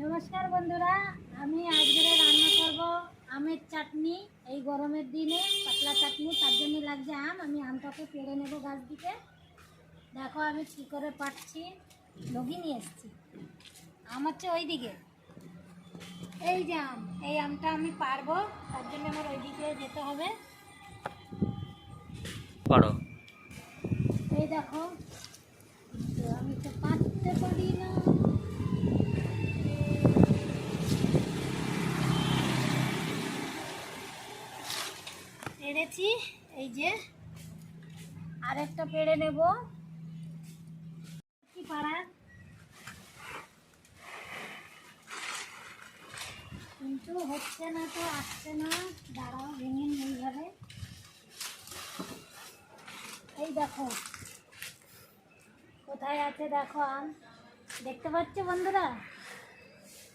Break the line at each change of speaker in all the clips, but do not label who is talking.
নমস্কার বন্ধুরা আমি আজকে রান্না করব আমের চাটনি। এই গরমের দিনে পাতলা চাটনি তার জন্য লাগছে আম। আমি আমটাকে পেড়ে নেব গাছ দিকে। দেখো আমি কী করে পাচ্ছি লগি নিয়ে এসেছি। আম হচ্ছে ওই দিকে এই যে আম এই আমটা আমি পারব তার জন্য আমার ওই দিকে যেতে হবে।
পারো।
এই দেখো আমি তো পারতে পারি না। পেরেছি এই যে আরেকটা পেড়ে নেব। কি পাড়ার কিন্তু হচ্ছে না তো, আসছে না। দাঁড়াও, ভেঙে এইভাবে। এই দেখো, কোথায় আছে দেখো আম? দেখতে পাচ্ছ বন্ধুরা?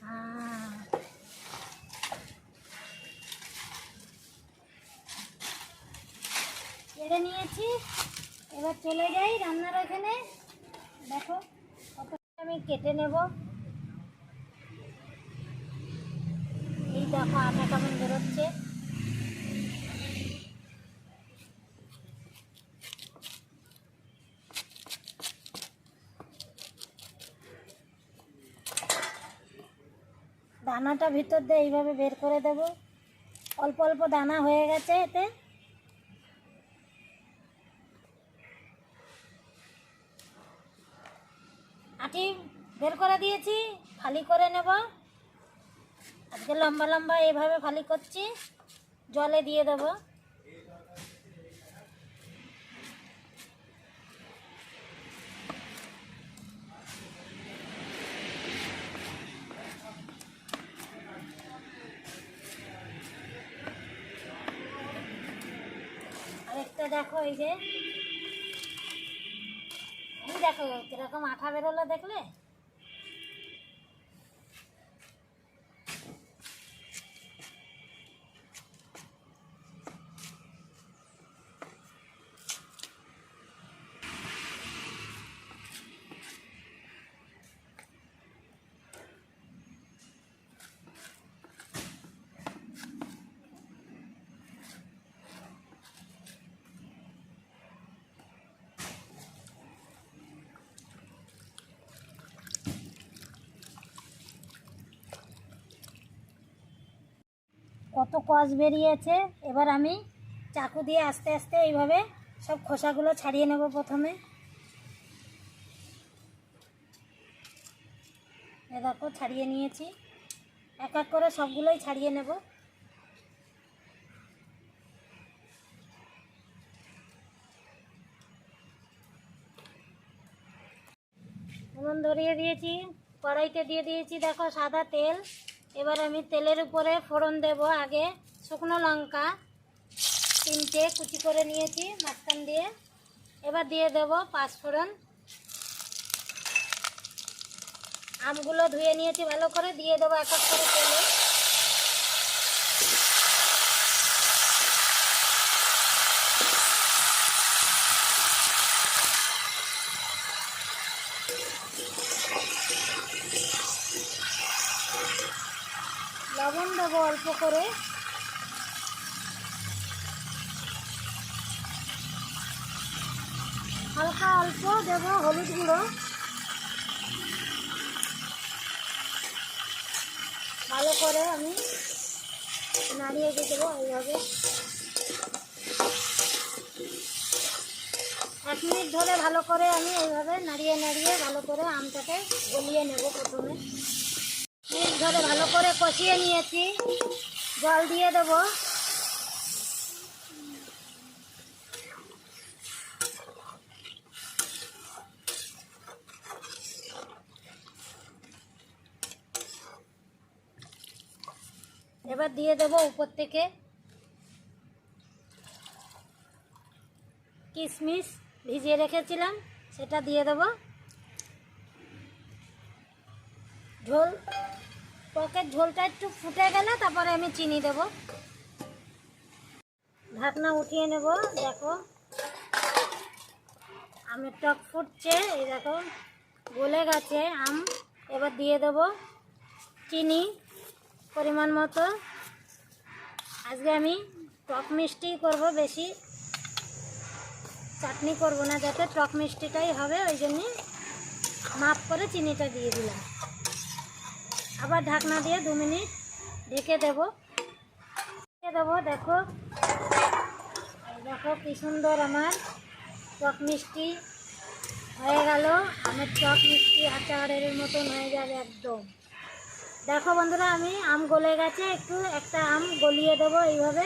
হ্যাঁ। কেড়ে নিয়েছি। এবার চলে যাই রান্নার ওখানে। দেখো কত আমি কেটে নেব। এই দেখো, আটা কেমন বেরোচ্ছে। দানাটা ভিতর দিয়ে এইভাবে বের করে দেব। অল্প অল্প দানা হয়ে গেছে এতে। আটি বের করে দিয়েছি, ফালি করে নেব। আজকে লম্বা লম্বা এইভাবে ফালি করছি, জলে দিয়ে দেব। আরেকটা দেখো এই যে। এই দেখো কীরকম আঠা বেরোলো দেখলে? কত কষ বেরিয়েছে। এবার আমি চাকু দিয়ে আস্তে আস্তে এইভাবে সব খোসাগুলো ছাড়িয়ে নেব প্রথমে। এ দেখো, ছাড়িয়ে নিয়েছি। এক এক করে সবগুলোই ছাড়িয়ে নেব। উনুন ধরিয়ে দিয়েছি, কড়াইতে দিয়ে দিয়েছি, দেখো, সাদা তেল। এবার আমি তেলের উপরে ফোড়ন দেব আগে শুকনো লঙ্কা তিনটে কুচি করে নিয়েছি মাঝখান দিয়ে। এবার দিয়ে দেব পাঁচ ফোড়ন। আমগুলো ধুয়ে নিয়েছি ভালো করে। দিয়ে দেবো এক এক করে তেলে। লবণ দেবো অল্প করে। হালকা অল্প দেব হলুদ গুঁড়ো। ভালো করে আমি নাড়িয়ে দিয়ে দেবো এইভাবে। এক মিনিট ধরে ভালো করে আমি এইভাবে নাড়িয়ে নাড়িয়ে ভালো করে আমটাকে গলিয়ে নেব প্রথমে। মিনিট ধরে ভালো করে কষিয়ে নিয়েছি। জল দিয়ে দেব। এবার দিয়ে দেব উপর থেকে কিশমিশ ভিজিয়ে রেখেছিলাম, সেটা দিয়ে দেব। ঝোল টকের ঝোলটা একটু ফুটে গেলে তারপরে আমি চিনি দেব। ঢাকনা উঠিয়ে নেব, দেখো। আমের টক ফুটছে, এই দেখো, গলে গেছে আম। এবার দিয়ে দেবো চিনি পরিমাণ মতো। আজকে আমি টক মিষ্টি করব বেশি। চাটনি করব না, যাতে টক মিষ্টিটাই হবে, ওই জন্যে মাপ করে চিনিটা দিয়ে দিলাম। আবার ঢাকনা দিয়ে দু মিনিট ঢেকে দেব। ঢেকে দেবো, দেখো। দেখো কি সুন্দর আমার টক মিষ্টি হয়ে গেল। আমার চক মিষ্টি আচারের মতন হয়ে যাবে একদম। দেখো বন্ধুরা, আমি আম গলে গেছে, একটু একটা আম গলিয়ে দেবো এইভাবে।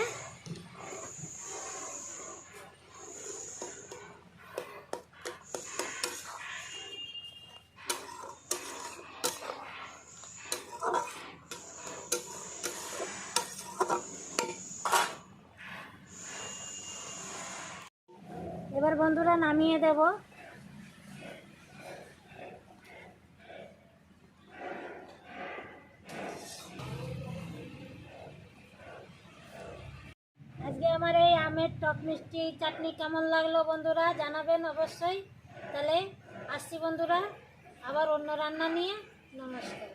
এবার বন্ধুরা নামিয়ে দেব। আজকে আমার এই আমের টক মিষ্টি চাটনি কেমন লাগল বন্ধুরা জানাবেন অবশ্যই। তাহলে আসছি বন্ধুরা, আবার অন্য রান্না নিয়ে। নমস্কার।